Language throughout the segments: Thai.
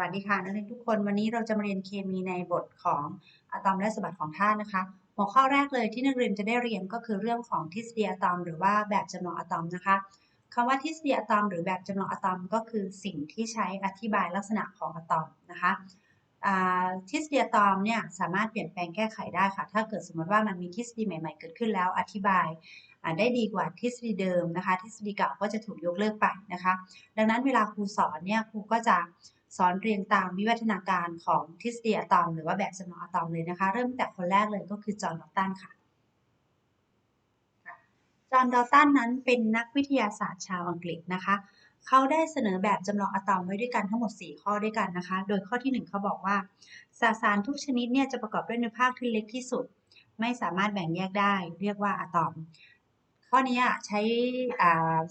สวัสดีค่ะนักเรียนทุกคนวันนี้เราจะมาเรียนเคมีในบทของอะตอมและสมบัติของธาตุนะคะ หัวข้อแรกเลยที่นักเรียนจะได้เรียนก็คือเรื่องของทฤษฎีอะตอม หรือว่าแบบจำลองอะตอมนะคะคำว่าทฤษฎีอะตอม หรือแบบจำลองอะตอม ก็คือสิ่งที่ใช้อธิบายลักษณะของอะตอมนะคะทฤษฎีอะตอมเนี่ยสามารถเปลี่ยนแปลงแก้ไขได้ค่ะ ถ้าเกิดสมมติว่ามันมีทฤษฎีใหม่ ๆ เกิดขึ้นแล้วอธิบายได้ดีกว่าทฤษฎีเดิมนะคะ ทฤษฎีเก่าก็จะถูกยกเลิกไปนะคะ ดังนั้นเวลาครูสอนเนี่ยครูก็จะ สอนเรียงตามวิวัฒนาการของทฤษฎีอะตอม หรือว่าแบบจำลองอะตอมเลยนะคะ เริ่มแต่คนแรกเลยก็คือจอห์นดอตันค่ะจอห์นดอตันนั้นเป็นนักวิทยาศาสตร์ชาวอังกฤษนะคะ เขาได้เสนอแบบจำลองอะตอมไว้ด้วยกันทั้งหมด 4 ข้อด้วยกันนะคะ โดยข้อที่ 1 เขาบอกว่าสสารทุกชนิดเนี่ยจะประกอบด้วยอนุภาคที่เล็กที่สุด ไม่สามารถแบ่งแยกได้ เรียกว่าอะตอม ข้อนี้ใช้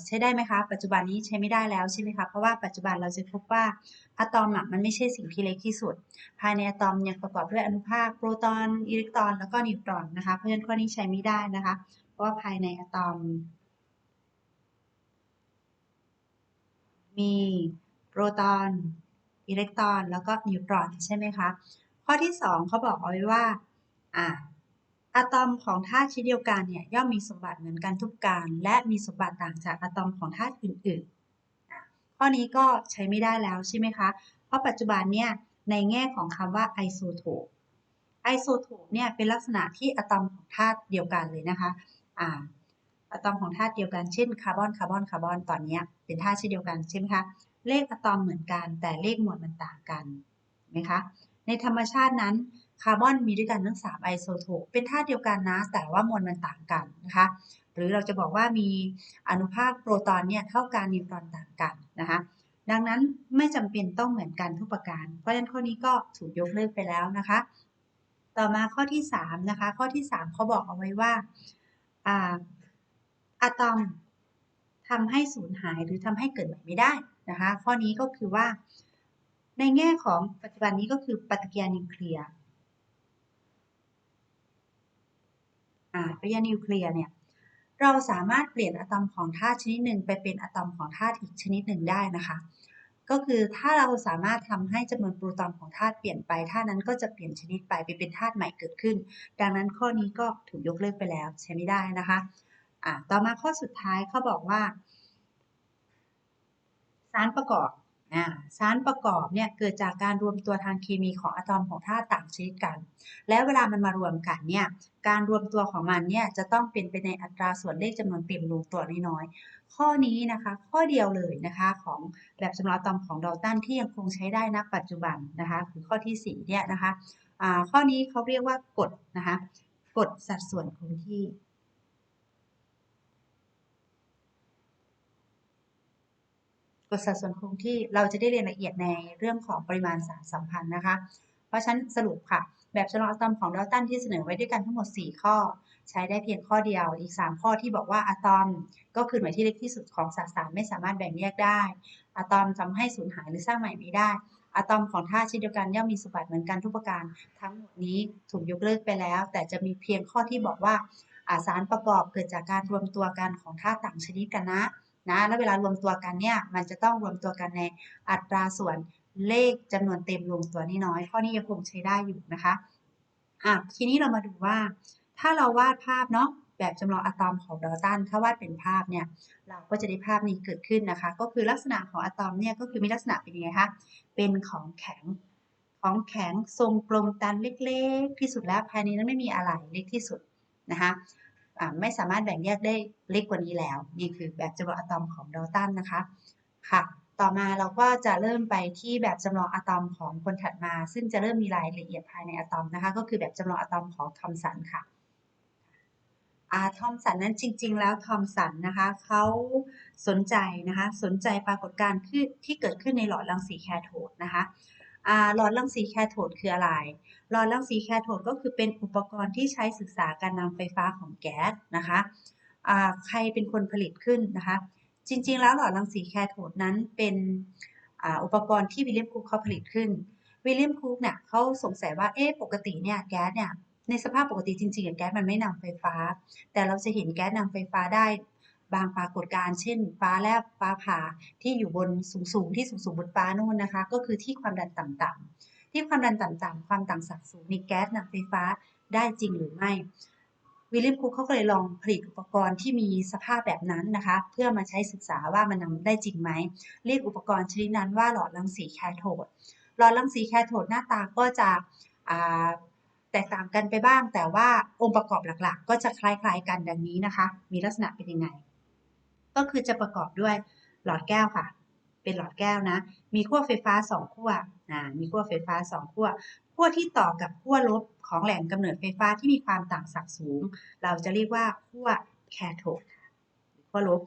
ใช้ได้ไหมคะ ปัจจุบันนี้ใช้ไม่ได้แล้วใช่ไหมคะ เพราะว่าปัจจุบันเราจะพบว่าอะตอมมันไม่ใช่สิ่งที่เล็กที่สุด ภายในอะตอมยังประกอบด้วยอนุภาคโปรตอนอิเล็กตรอน แล้วก็นิวตรอนนะคะ เพราะฉะนั้นข้อนี้ใช้ไม่ได้นะคะ เพราะว่าภายในอะตอม มีโปรตอนอิเล็กตรอน แล้วก็นิวตรอนใช่ไหมคะ ข้อที่ 2เขาบอกเอาไว้ว่าอ่า อะตอมของธาตุชนิดเดียวกันเนี่ยย่อมมีสมบัติเหมือนกันทุกการ และมีสมบัติต่างจากอะตอมของธาตุอื่นๆ ข้อนี้ก็ใช้ไม่ได้แล้วใช่ไหมคะ เพราะปัจจุบันเนี่ยในแง่ของคำว่าไอโซโทปไอโซโทปเนี่ยเป็นลักษณะที่อะตอมของธาตุเดียวกันเลยนะคะอ่าอะตอมของธาตุเดียวกันเช่นคาร์บอนคาร์บอนคาร์บอนตอนนี้เป็นธาตุชนิดเดียวกันใช่ไหมคะเลขอะตอมเหมือนกัน แต่เลขมวลมันต่างกันไหมคะในธรรมชาตินั้น คาร์บอนมีด้วยกันทั้ง 3 ไอโซโทปเป็นธาตุเดียวกันนะ แต่ว่ามวลมันต่างกันนะคะ หรือเราจะบอกว่ามีอนุภาคโปรตอนเนี่ยเท่ากันนิวตรอนต่างกันนะคะ ดังนั้นไม่จำเป็นต้องเหมือนกันทุกประการ เพราะฉะนั้นข้อนี้ก็ถูกยกเลิกไปแล้วนะคะ ต่อมาข้อที่3นะคะ ข้อที่3เขาบอกเอาไว้ว่าอะตอมทำให้สูญหายหรือทำให้เกิดใหม่ไม่ได้นะคะ ข้อนี้ก็คือว่าในแง่ของปัจจุบันนี้ก็คือปฏิกิริยานิวเคลียร์ ปฏิกิริยานิวเคลียร์เนี่ยเราสามารถเปลี่ยนอะตอมของธาตุชนิดหนึ่งไปเป็นอะตอมของธาตุอีกชนิดหนึ่งได้นะคะ ก็คือถ้าเราสามารถทำให้จำนวนโปรตอนของธาตุเปลี่ยนไปธาตุนั้นก็จะเปลี่ยนชนิดไปไปเป็นธาตุใหม่เกิดขึ้น ดังนั้นข้อนี้ก็ถูกยกเลิกไปแล้วใช้ไม่ได้นะคะอ่าต่อมาข้อสุดท้ายเขาบอกว่า สารประกอบ สารประกอบเนี่ยเกิดจากการรวมตัวทางเคมีของอะตอมของธาตุต่างชนิดกัน แล้วเวลามันมารวมกันเนี่ยการรวมตัวของมันเนี่ยจะต้องเป็นไปในอัตราส่วนเลขจำนวนเต็มรวมตัวน้อยๆข้อนี้นะคะข้อเดียวเลยนะคะของแบบจำลองอะตอมของดอลตันที่ยังคงใช้ได้ณปัจจุบันนะคะคือข้อที่4เนี่ยนะคะข้อนี้เขาเรียกว่ากฎนะคะกฎสัดส่วนคงที่ กฎสัดส่วนคงที่เราจะได้เรียนละเอียดในเรื่องของปริมาณสารสัมพันธ์นะคะ เพราะฉะนั้นสรุปค่ะ แบบจำลองอะตอมของดอลตันที่เสนอไว้ด้วยกันทั้งหมด 4 ข้อ ใช้ได้เพียงข้อเดียวอีก 3 ข้อที่บอกว่าอะตอม ก็คือหน่วยที่เล็กที่สุดของสสารไม่สามารถแบ่งแยกได้อะตอมทำให้สูญหายหรือสร้างใหม่ไม่ได้อะตอมของธาตุชนิดเดียวกันย่อมมีสมบัติเหมือนกันทุกประการ ทั้งหมดนี้ถูกยกเลิกไปแล้ว แต่จะมีเพียงข้อที่บอกว่าอาสารประกอบเกิดจากการรวมตัวกันของธาตุต่างชนิดกันนะ นะแล้วเวลารวมตัวกันเนี่ยมันจะต้องรวมตัวกันในอัตราส่วนเลขจำนวนเต็มรวมตัวนี่น้อยข้อนี้ยังคงใช้ได้อยู่นะคะอะทีนี้เรามาดูว่า ถ้าเราวาดภาพเนาะแบบจำลองอะตอมของดอตันถ้าวาดเป็นภาพเนี่ยเราก็จะได้ภาพนี้เกิดขึ้นนะคะ ก็คือลักษณะของอะตอมเนี่ยก็คือมีลักษณะเป็นยังไงคะเป็นของแข็งของแข็งทรงกลมตันเล็กๆ ที่สุดแล้วภายในนั้นไม่มีอะไรเล็กที่สุดนะคะ ไม่สามารถแบ่งแยกได้เล็กกว่านี้แล้ว นี่คือแบบจำลองอะตอมของดอลตันนะคะค่ะ ต่อมาเราก็จะเริ่มไปที่แบบจำลองอะตอมของคนถัดมา ซึ่งจะเริ่มมีรายละเอียดภายในอะตอมนะคะ ก็คือแบบจำลองอะตอมของทอมสันค่ะอาทอมสันนั้นจริง ๆ แล้วทอมสันนะคะเขาสนใจนะคะสนใจปรากฏการณ์ที่เกิดขึ้นในหลอดรังสีแคโทดนะคะ หลอดรังสีแคโทดคืออะไร หลอดรังสีแคโทดก็คือเป็นอุปกรณ์ที่ใช้ศึกษาการนำไฟฟ้าของแก๊สนะคะใครเป็นคนผลิตขึ้นนะคะ จริง ๆ แล้วหลอดรังสีแคโทดนั้นเป็นอุปกรณ์ที่วิลเลียมคูกเขาผลิตขึ้น วิลเลียมคูกเนี่ยเขาสงสัยว่าเอ๊ะปกติเนี่ยแก๊สเนี่ยในสภาพปกติจริงๆแก๊สมันไม่นำไฟฟ้า แต่เราจะเห็นแก๊สนำไฟฟ้าได้ บางปรากฏการณ์เช่น ฟ้าแลบฟ้าผ่าที่อยู่บนสูงๆที่สูงๆบนฟ้านู่นนะคะ ก็คือที่ความดันต่ำๆที่ความดันต่ำๆความต่างศักย์สูงในแก๊สนำไฟฟ้าได้จริงหรือไม่วิลเลียมคุกเขาก็เลยลองผลิตอุปกรณ์ที่มีสภาพแบบนั้นนะคะ เพื่อมาใช้ศึกษาว่ามันนำได้จริงไหม เรียกอุปกรณ์ชนิดนั้นว่าหลอดรังสีแคโทดหลอดรังสีแคโทดหน้าตาก็จะแตกต่างกันไปบ้าง แต่ว่าองค์ประกอบหลักๆ ก็จะคล้ายๆกันดังนี้นะคะ มีลักษณะเป็นยังไง ก็คือจะประกอบด้วยหลอดแก้วค่ะ เป็นหลอดแก้วนะ มีขั้วไฟฟ้า2ขั้วนะมีขั้วไฟฟ้า2ขั้วขั้วที่ต่อกับขั้วลบของแหล่งกำเนิดไฟฟ้าที่มีความต่างศักย์สูง เราจะเรียกว่าขั้วแคโทดขั้วลบ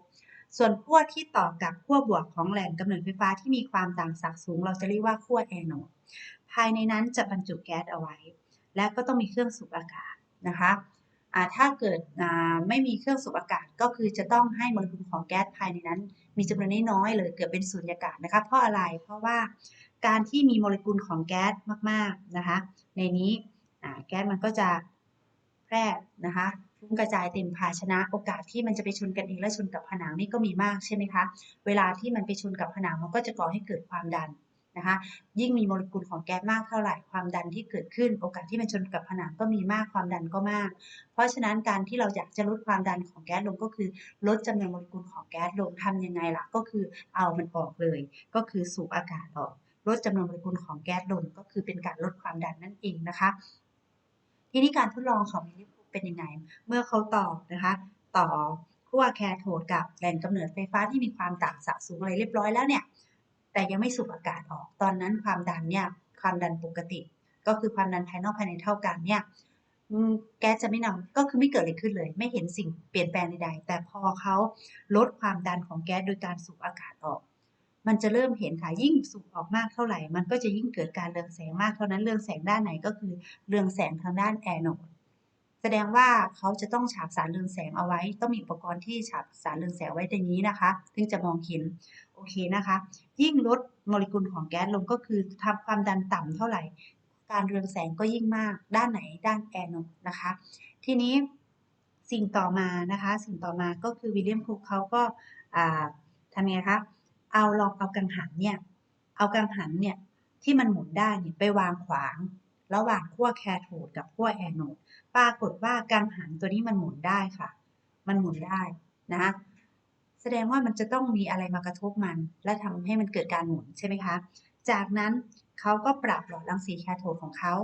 ส่วนขั้วที่ต่อกับขั้วบวกของแหล่งกำเนิดไฟฟ้าที่มีความต่างศักย์สูง เราจะเรียกว่าขั้วแอนโดภายในนั้นจะบรรจุแก๊สเอาไว้ และก็ต้องมีเครื่องสูบอากาศนะคะ ถ้าเกิดไม่มีเครื่องสูบอากาศก็คือจะต้องให้โมเลกุลของแก๊สภายในนั้น มีจำนวนน้อยๆเลยเกิดเป็นสุญญากาศนะคะเพราะอะไรเพราะว่าการที่มีโมเลกุลของแก๊สมากๆนะคะ ในนี้แก๊สมันก็จะแพร่นะคะฟุ้งกระจายเต็มภาชนะโอกาสที่มันจะไปชนกันเองและชนกับผนังนี่ก็มีมากใช่ไหมคะ เวลาที่มันไปชนกับผนังมันก็จะก่อให้เกิดความดัน นะคะ ยิ่งมีโมเลกุลของแก๊สมากเท่าไหร่ความดันที่เกิดขึ้น โอกาสที่มันชนกับผนังก็มีมากความดันก็มาก เพราะฉะนั้นการที่เราอยากจะลดความดันของแก๊สลงก็คือ ลดจำนวนโมเลกุลของแก๊สลงทำยังไงล่ะก็คือเอามันออกเลย ก็คือสูบอากาศออกลดจำนวนโมเลกุลของแก๊สลงก็คือเป็นการลดความดันนั่นเองนะคะ ทีนี้การทดลองของมิลลิฟูเป็นยังไง เมื่อเขาต่อนะคะ ต่อขั้วแคโทดกับแหล่งกำเนิดไฟฟ้าที่มีความต่างศักย์สูงอะไรเรียบร้อยแล้วเนี่ย แต่ยังไม่สูบอากาศออก ตอนนั้นความดันเนี่ยความดันปกติ ก็คือความดันภายนอกภายในเท่ากันเนี่ยแก๊สจะไม่นำก็คือไม่เกิดอะไรขึ้นเลย ไม่เห็นสิ่งเปลี่ยนแปลงใดๆแต่พอเขาลดความดันของแก๊สโดยการสูบอากาศออก มันจะเริ่มเห็นค่ะยิ่งสูบออกมากเท่าไหร่ มันก็จะยิ่งเกิดการเรืองแสงมากเท่านั้นเรืองแสงด้านไหนก็คือเรืองแสงทางด้านแอนโดแสดงว่าเขาจะต้องฉาบสารเรืองแสงเอาไว้ ต้องมีอุปกรณ์ที่ฉาบสารเรืองแสงไว้ในนี้นะคะ ถึงจะมองเห็น อเคนะคะ ยิ่งลดโมเลกุลของแก๊สลงก็คือทำความดันต่ำเท่าไหร่ การเรืองแสงก็ยิ่งมากด้านไหนด้านแอนโดนะคะ ทีนี้สิ่งต่อมานะคะ สิ่งต่อมาก็คือวิลเลียมคุกเขาก็ทำไงคะเอาลองเอากังหันเนี่ยเอากังหันเนี่ยที่มันหมุนได้เนี่ยไปวางขวาง ระหว่างขั้วแคโทดกับขั้วแอนโดปรากฏว่ากังหันตัวนี้มันหมุนได้ค่ะ มันหมุนได้นะ แสดงว่ามันจะต้องมีอะไรมากระทบมัน และทำให้มันเกิดการหมุนใช่ไหมคะ จากนั้นเขาก็ปรับหลอดรังสีแคโทดของเขา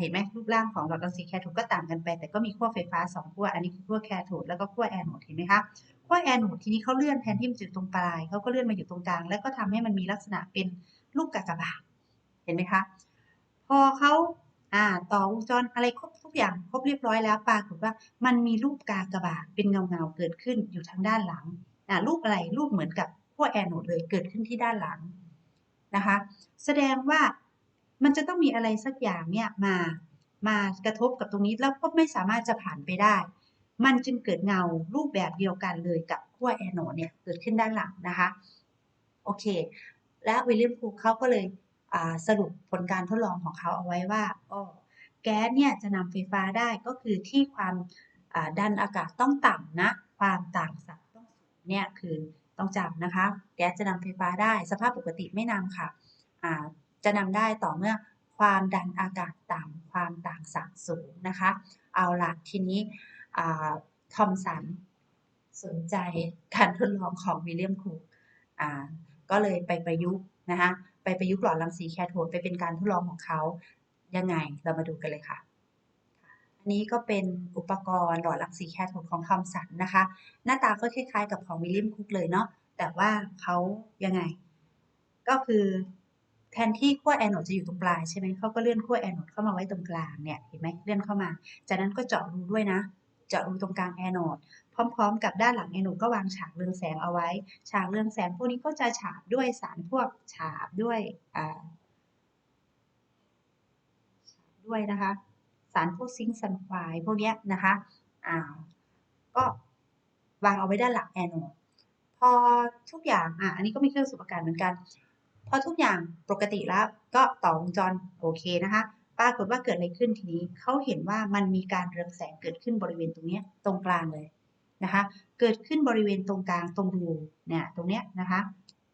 เห็นไหมรูปร่างของหลอดรังสีแคโทดก็ต่างกันไป แต่ก็มีขั้วไฟฟ้า2ขั้วอันนี้คือขั้วแคโทดแล้วก็ขั้วแอนโดเห็นไหมคะขั้วแอนโดทีนี้เขาเลื่อนแทนที่มันจะอยู่ตรงปลายเขาก็เลื่อนมาอยู่ตรงกลาง แล้วก็ทำให้มันมีลักษณะเป็นลูกกากบาทเห็นไหมคะพอเขาอ่าต่อวงจรอะไรครบทุกอย่างครบเรียบร้อยแล้วปรากฏว่ามันมีรูปกากบาทเป็นเงาเงาเกิดขึ้นอยู่ทางด้านหลัง รูปอะไรรูปเหมือนกับขั้วแอนโดเลยเกิดขึ้นที่ด้านหลังนะคะ แสดงว่ามันจะต้องมีอะไรสักอย่างเนี่ยมามากระทบกับตรงนี้แล้วก็ไม่สามารถจะผ่านไปได้ มันจึงเกิดเงารูปแบบเดียวกันเลยกับขั้วแอนโนดเนี่ยเกิดขึ้นด้านหลังนะคะ โอเค และวิลเลียมพูเขาก็เลยสรุปผลการทดลองของเขาเอาไว้ว่าอ๋อแก๊สเนี่ยจะนำไฟฟ้าได้ก็คือที่ความดันอากาศต้องต่ำนะ ความต่างศักย์ เนี่ยคือต้องจำนะคะ แก๊สจะนำไฟฟ้าได้ สภาพปกติไม่นำค่ะจะนำได้ต่อเมื่อความดันอากาศต่ำความต่างศักย์สูงนะคะ เอาละทีนี้ทอมสันสนใจการทดลองของวิลเลียมคุกก็เลยไปประยุกต์นะคะไปประยุกต์หลอดรังสีแคโทดไปเป็นการทดลองของเขายังไงเรามาดูกันเลยค่ะ นี้ก็เป็นอุปกรณ์หลอดรังสีแคโทดของทอมสันนะคะ หน้าตาก็คล้ายๆ กับของวิลเลียมคุกเลยเนาะแต่ว่าเขายังไง ก็คือแทนที่ขั้วแอนโอดจะอยู่ตรงปลายใช่ไหมเขาก็เลื่อนขั้วแอนโอดเข้ามาไว้ตรงกลางเนี่ยเห็นไหมเลื่อนเข้ามา จากนั้นก็เจาะรูด้วยนะ เจาะรูตรงกลางแอนโอดพร้อม ๆ กับด้านหลังแอนโอดก็วางฉากเรืองแสงเอาไว้ ฉากเรืองแสงพวกนี้ก็จะฉาบด้วยสารพวกฉาบด้วยอ่าด้วยนะคะารพวกซิงค์ซันไฟพวกนี้นะคะอ่าก็วางเอาไว้ด้านหลังแอนโอดพอทุกอย่างอะอันนี้ก็มีเครื่องสูบอากาศเหมือนกัน พอทุกอย่างปกติแล้วก็ต่อวงจรโอเคนะคะปรากฏว่าเกิดอะไรขึ้นทีนี้เขาเห็นว่ามันมีการเรืองแสงเกิดขึ้นบริเวณตรงนี้ตรงกลางเลยนะคะ เกิดขึ้นบริเวณตรงกลางตรงรูเนี่ยตรงเนี้ยนะคะ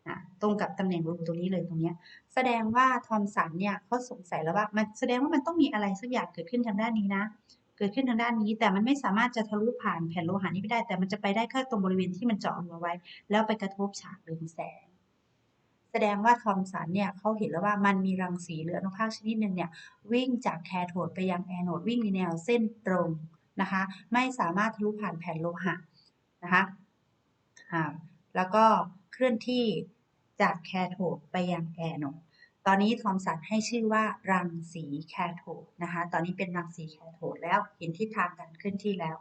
อะตรงกับตำแหน่งรูปตรงนี้เลยตรงเนี้ยแสดงว่าทอมสันเนี่ยเขาสงสัยแล้วว่ามันแสดงว่ามันต้องมีอะไรสักอย่างเกิดขึ้นทางด้านนี้นะ เกิดขึ้นทางด้านนี้ แต่มันไม่สามารถจะทะลุผ่านแผ่นโลหะนี้ไปได้ แต่มันจะไปได้แค่ตรงบริเวณที่มันเจาะรูเอาไว้ แล้วไปกระทบฉากเรืองแสง แสดงว่าทอมสันเนี่ยเขาเห็นแล้วว่ามันมีรังสีหรืออนุภาคชนิดหนึ่งเนี่ยวิ่งจากแคโทดไปยังแอนโดวิ่งในแนวเส้นตรงนะคะไม่สามารถทะลุผ่านแผ่นโลหะนะคะอ่าแล้วก็เคลื่อนที่ จากแคโทดไปยังแอนโดตอนนี้ทอมสันให้ชื่อว่ารังสีแคโทดนะคะ ตอนนี้เป็นรังสีแคโทดแล้วเห็นทิศทางการเคลื่อนที่แล้ว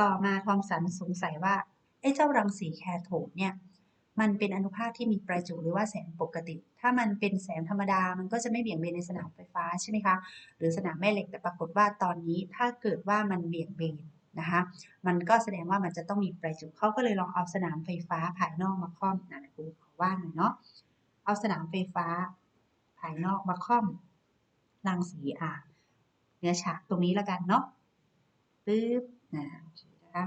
ต่อมาทอมสันสงสัยว่าไอ้เจ้ารังสีแคโทดเนี่ยมันเป็นอนุภาคที่มีประจุหรือว่าแสงปกติ ถ้ามันเป็นแสงธรรมดา มันก็จะไม่เบี่ยงเบนในสนามไฟฟ้าใช่ไหมคะ หรือสนามแม่เหล็ก แต่ปรากฏว่าตอนนี้ถ้าเกิดว่ามันเบี่ยงเบนนะคะ มันก็แสดงว่ามันจะต้องมีประจุเขาก็เลยลองเอาสนามไฟฟ้าภายนอกมาค่อมนะครู ว่าหน่อยเนาะเอาสนามไฟฟ้า ภายนอกมาค่อมรังสีอะเนื้อฉากตรงนี้แล้วกันเนาะปึ๊บนะโอเคนะคะ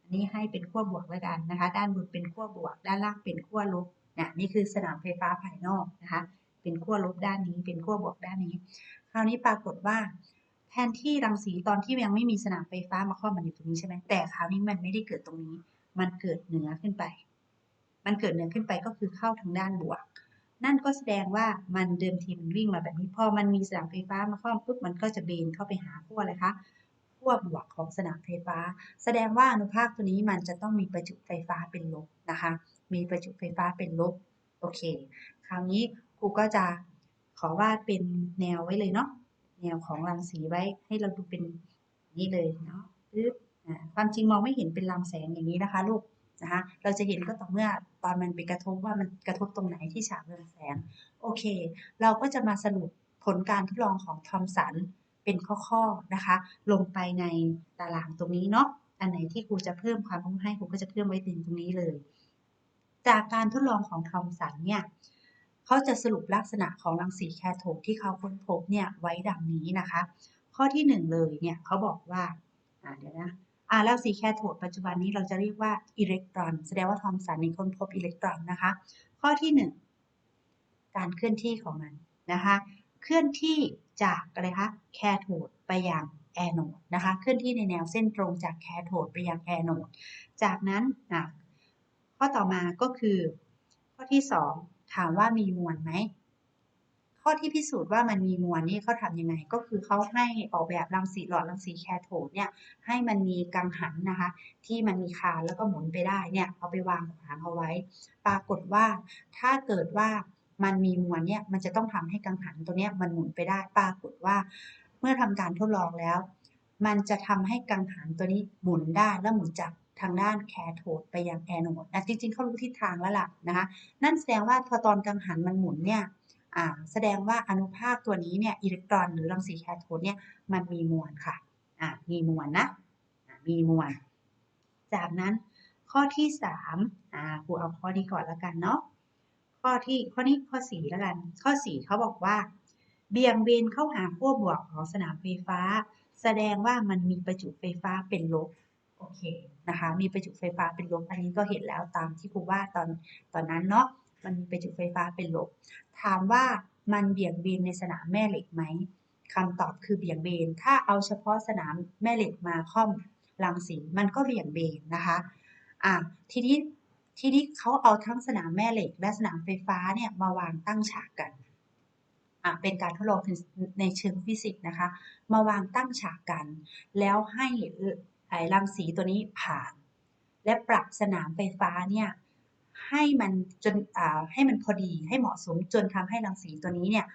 อันนี้ให้เป็นขั้วบวกแล้วกันนะคะ ด้านบนเป็นขั้วบวก ด้านล่างเป็นขั้วลบนะนี่คือสนามไฟฟ้าภายนอกนะคะ เป็นขั้วลบด้านนี้ เป็นขั้วบวกด้านนี้ คราวนี้ปรากฏว่า แทนที่รังสีตอนที่ยังไม่มีสนามไฟฟ้ามาครอบมันอยู่ตรงนี้ใช่ไหมแต่คราวนี้มันไม่ได้เกิดตรงนี้ มันเกิดเหนือขึ้นไป มันเกิดเหนือขึ้นไปก็คือเข้าทางด้านบวก นั่นก็แสดงว่ามันเดิมทีมันวิ่งมาแบบนี้ พอมันมีสนามไฟฟ้ามาครอบปุ๊บมันก็จะเบนเข้าไปหาขั้วอะไรคะขั้วบวกของสนามไฟฟ้า แสดงว่าอนุภาคตัวนี้มันจะต้องมีประจุไฟฟ้าเป็นลบนะคะ มีประจุไฟฟ้าเป็นลบ โอเค คราวนี้ครูก็จะขอวาดเป็นแนวไว้เลยเนาะ แนวของรังสีไว้ให้เราดูเป็นนี่เลยเนาะปึ๊บอ่าความจริงมองไม่เห็นเป็นลำแสงอย่างนี้นะคะ ลูกนะคะ เราจะเห็นก็ต่อเมื่อ ตอนมันไปกระทบว่ามันกระทบตรงไหนที่ฉากเรืองแสง โอเค เราก็จะมาสรุปผลการทดลองของทอมสันเป็นข้อๆนะคะ ลงไปในตารางตรงนี้เนาะอันไหนที่ครูจะเพิ่มความรู้ให้ครูก็จะเพิ่มไว้ตรงนี้เลย จากการทดลองของทอมสันเนี่ยเขาจะสรุปลักษณะของรังสีแคโทดที่เขาค้นพบเนี่ยไว้ดังนี้นะคะ ข้อที่หนึ่งเลยเนี่ยเขาบอกว่าอ่าเดี๋ยวนะ อ่ารังสีแคโทดปัจจุบันนี้เราจะเรียกว่าอิเล็กตรอน แสดงว่าทอมสันนี่ค้นพบอิเล็กตรอนนะคะ ข้อที่หนึ่งการเคลื่อนที่ของมันนะคะ เคลื่อนที่จากอะไรคะแคโทดไปยังแอนโดนะคะเคลื่อนที่ในแนวเส้นตรงจากแคโทดไปยังแอนโดจากนั้นอะข้อต่อมาก็คือ ข้อที่สองถามว่ามีมวลไหม ข้อที่พิสูจน์ว่ามันมีมวลนี่เขาทำยังไง ก็คือเขาให้ออกแบบรังสีหลอดรังสีแคโทดเนี่ยให้มันมีกังหันนะคะ ที่มันมีคานแล้วก็หมุนไปได้เนี่ยเอาไปวางขวางเอาไว้ ปรากฏว่าถ้าเกิดว่ามันมีมวลเนี่ยมันจะต้องทำให้กังหันตัวเนี้ยมันหมุนไปได้ ปรากฏว่า เมื่อทำการทดลองแล้ว มันจะทำให้กังหันตัวนี้หมุนได้แล้วหมุนจากทางด้านแคโทดไปยังแอนโอดนะจริงๆเขารู้ทิศทางแล้วล่ะนะคะนั่นแสดงว่าพอตอนกังหันมันหมุนเนี่ย แสดงว่าอนุภาคตัวนี้เนี่ยอิเล็กตรอนหรือรังสีแคโทดเนี่ยมันมีมวลค่ะอ่ามีมวลนะอ่ามีมวล จากนั้นข้อที่สามครูเอาข้อนี้ก่อนล้วกันเนาะข้อที่ข้อนี้ข้อสี่แล้วกัน ข้อสี่เขาบอกว่า เบี่ยงเบนเข้าหาขั้วบวกของสนามไฟฟ้า แสดงว่ามันมีประจุไฟฟ้าเป็นลบโอเคนะคะ มีประจุไฟฟ้าเป็นลบอันนี้ก็เห็นแล้วตามที่ครูว่าตอนตอนนั้นเนาะ มันมีประจุไฟฟ้าเป็นลบ ถามว่ามันเบี่ยงเบนในสนามแม่เหล็กไหมคำตอบคือเบี่ยงเบน ถ้าเอาเฉพาะสนามแม่เหล็กมาค่อมรังสีมันก็เบี่ยงเบนนะคะอะทีนี้ทีนี้เขาเอาทั้งสนามแม่เหล็ก และสนามไฟฟ้าเนี่ยมาวางตั้งฉากกันอะเป็นการทดลองในเชิงฟิสิกส์นะคะ มาวางตั้งฉากกัน แล้วให้ไอ้รังสีตัวนี้ผ่าน และปรับสนามไฟฟ้าเนี่ย ให้มันจนให้มันพอดีให้เหมาะสมจนทำให้รังสีตัวนี้เนี่ย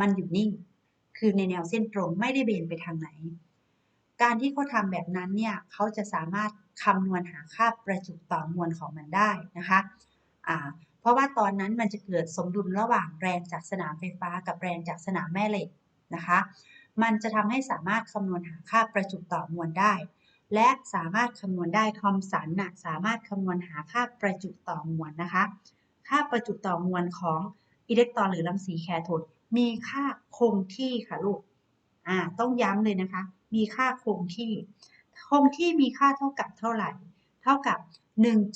มันอยู่นิ่ง คือในแนวเส้นตรงไม่ได้เบนไปทางไหน การที่เขาทำแบบนั้นเนี่ยเขาจะสามารถคำนวณหาค่าประจุต่อมวลของมันได้นะคะอ่าเพราะว่าตอนนั้นมันจะเกิดสมดุลระหว่างแรงจากสนามไฟฟ้า กับแรงจากสนามแม่เหล็กนะคะ มันจะทำให้สามารถคำนวณหาค่าประจุต่อมวลได้ และสามารถคำนวณได้ทอมสันนะสามารถคำนวณหาค่าประจุต่อมวลนะคะ ค่าประจุต่อมวลของอิเล็กตรอนหรือรังสีแคโทดมีค่าคงที่ค่ะลูกอ่าต้องย้ำเลยนะคะ มีค่าคงที่ คงที่มีค่าเท่ากับเท่าไหร่ เท่ากับ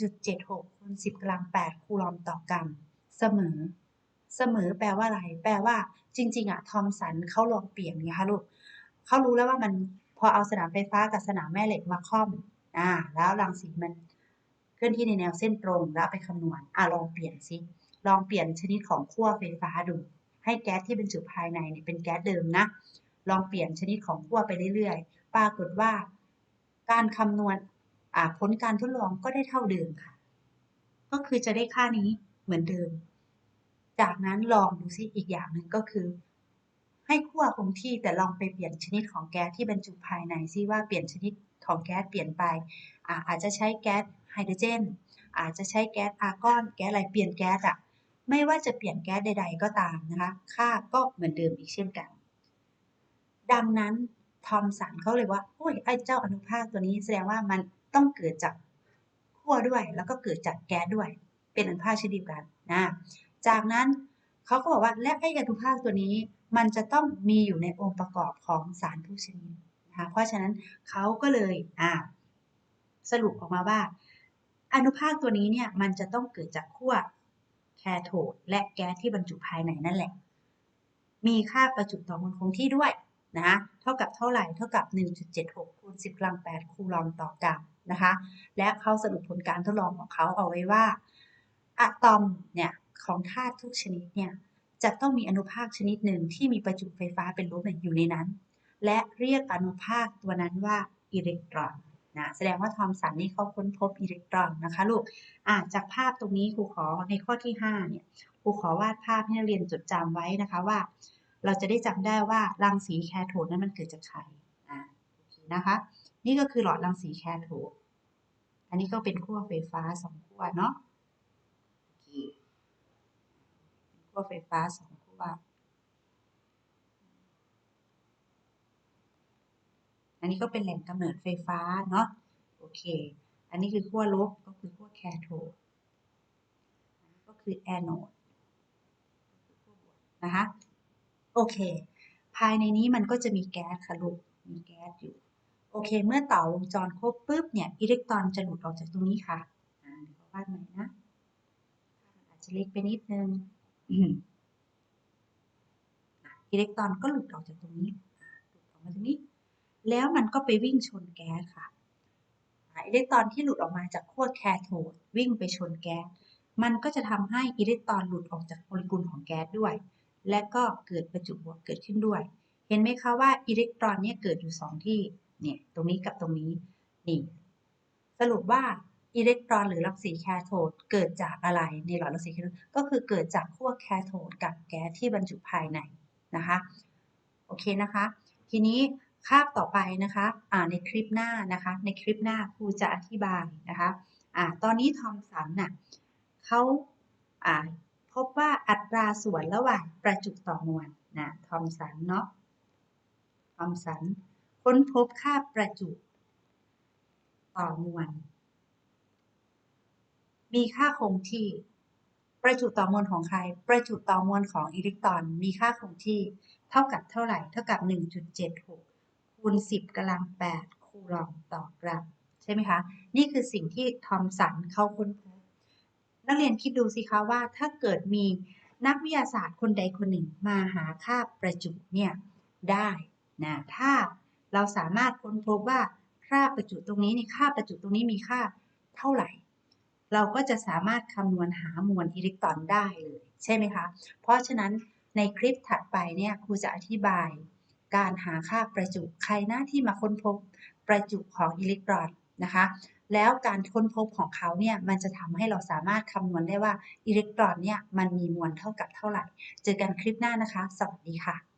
1.76คูณ10กำลัง8คูลอมต่อกรัมเสมอ เสมอแปลว่าอะไร แปลว่าจริง ๆอะทอมสันเขาลองเปลี่ยนไงคะลูกเขารู้แล้วว่ามัน พอเอาสนามไฟฟ้ากับสนามแม่เหล็กมาค่อมอ่าแล้วรังสีมันเคลื่อนที่ในแนวเส้นตรงแล้วไปคำนวณอ่าลองเปลี่ยนสิลองเปลี่ยนชนิดของขั้วไฟฟ้าดู ให้แก๊สที่บรรจุภายในเนี่ยเป็นแก๊สเดิมนะ ลองเปลี่ยนชนิดของขั้วไปเรื่อยๆ ปรากฏว่า การคำนวณอ่าผลการทดลองก็ได้เท่าเดิมค่ะ ก็คือจะได้ค่านี้เหมือนเดิม จากนั้นลองดูซิอีกอย่างหนึ่งก็คือ ให้ขั้วคงที่แต่ลองไปเปลี่ยนชนิดของแก๊สที่บรรจุภายในซิว่าเปลี่ยนชนิดของแก๊สเปลี่ยนไปอาอาจจะใช้แก๊สไฮโดรเจน อาจจะใช้แก๊สอาร์กอน แก๊สอะไรเปลี่ยนแก๊สอะไม่ว่าจะเปลี่ยนแก๊สใด ๆ ก็ตามนะคะค่าก็เหมือนเดิมอีกเช่นกัน ดังนั้นทอมสันเขาเลยว่าโอ้ยไอ้เจ้าอนุภาคตัวนี้แสดงว่ามันต้องเกิดจากขั้วด้วย แล้วก็เกิดจากแก๊สด้วย เป็นอนุภาคชนิดเดียวกันนะจากนั้นเขาก็บอกว่าและไอ้อนุภาคตัวนี้ มันจะต้องมีอยู่ในองค์ประกอบของสารทุกชนิดนะคะเพราะฉะนั้นเขาก็เลยอ่าสรุปออกมาว่า อนุภาคตัวนี้เนี่ยมันจะต้องเกิดจากขั้วแคโทดและแก๊สที่บรรจุภายในนั่นแหละ มีค่าประจุต่อมวลคงที่ด้วยนะเท่ากับเท่าไหร่เท่ากับ 1.76คูณ10กำลัง8คูลอมต่อกรัมนะคะ และเขาสรุปผลการทดลองของเขาเอาไว้ว่าอะตอมเนี่ยของธาตุทุกชนิดเนี่ย จะต้องมีอนุภาคชนิดหนึ่งที่มีประจุไฟฟ้าเป็นลบอยู่ในนั้น และเรียกอนุภาคตัวนั้นว่าอิเล็กตรอนนะแสดงว่าทอมสันนี่เขาค้นพบอิเล็กตรอนนะคะลูกอ่าจากภาพตรงนี้ครูขอในข้อที่5เนี่ยครูขอวาดภาพให้นักเรียนจดจำไว้นะคะว่า เราจะได้จำได้ว่ารังสีแคโทดนั้นมันเกิดจากใครอ่านะคะ นี่ก็คือหลอดรังสีแคโทดอันนี้ก็เป็นขั้วไฟฟ้าสองขั้วเนาะโอเค วไฟฟ้าสองขั้วอันนี้ก็เป็นแหล่งกำเนิดไฟฟ้าเนาะโอเค อันนี้คือขั้วลบก็คือขั้วแคโทดอันนี้ก็คือแอนโนดนะคะโอเค ภายในนี้มันก็จะมีแก๊สค่ะลูกมีแก๊สอยู่ โอเค เมื่อต่อวงจรครบปุ๊บเนี่ยอิเล็กตรอนจะหลุดออกจากตรงนี้ค่ะอ่าเดี๋ยววาดใหม่นะ อาจจะเล็กไปนิดนึง อิเล็กตรอนก็หลุดออกจากตรงนี้หลุดออกมาตรงนี้ แล้วมันก็ไปวิ่งชนแก๊สค่ะอิเล็กตรอนที่หลุดออกมาจากขั้วแคโทดวิ่งไปชนแก๊สมันก็จะทำให้อิเล็กตรอนหลุดออกจากโมเลกุลของแก๊สด้วย และก็เกิดประจุบวกเกิดขึ้นด้วย เห็นไหมคะว่าอิเล็กตรอนเนี่ยเกิดอยู่ 2 ที่เนี่ยตรงนี้กับตรงนี้นี่สรุปว่า อิเล็กตรอนหรือรังสีแคโทดเกิดจากอะไรในหลอดรังสีแคโทดก็คือเกิดจากขั้วแคโทดกับแก๊สที่บรรจุภายในนะคะโอเคนะคะ ทีนี้คาบต่อไปนะคะอ่าในคลิปหน้านะคะ ในคลิปหน้าครูจะอธิบายนะคะอ่าตอนนี้ทอมสันน่ะเขาอ่าพบว่าอัตราส่วนระหว่างประจุต่อมวลนะทอมสันเนาะทอมสันค้นพบค่าประจุต่อมวล มีค่าคงที่ ประจุต่อมวลของใคร ประจุต่อมวลของอิเล็กตรอน มีค่าคงที่ เท่ากับเท่าไหร่ เท่ากับ 1.76 คูณ 10กำลัง 8 คูลอมต่อกรัม ใช่ไหมคะ นี่คือสิ่งที่ทอมสันเขาค้นพบ นักเรียนคิดดูสิคะว่าถ้าเกิดมีนักวิทยาศาสตร์คนใดคนหนึ่งมาหาค่าประจุเนี่ยได้นะถ้าเราสามารถค้นพบว่าค่าประจุตรงนี้ในค่าประจุตรงนี้มีค่าเท่าไหร่ เราก็จะสามารถคำนวณหามวลอิเล็กตรอนได้เลยใช่ไหมคะ เพราะฉะนั้นในคลิปถัดไปเนี่ยครูจะอธิบาย การหาค่าประจุใครหน้าที่มาค้นพบประจุของอิเล็กตรอนนะคะ แล้วการค้นพบของเขาเนี่ยมันจะทำให้เราสามารถคำนวณได้ว่าอิเล็กตรอนเนี่ยมันมีมวลเท่ากับเท่าไหร่ เจอกันคลิปหน้านะคะ สวัสดีค่ะ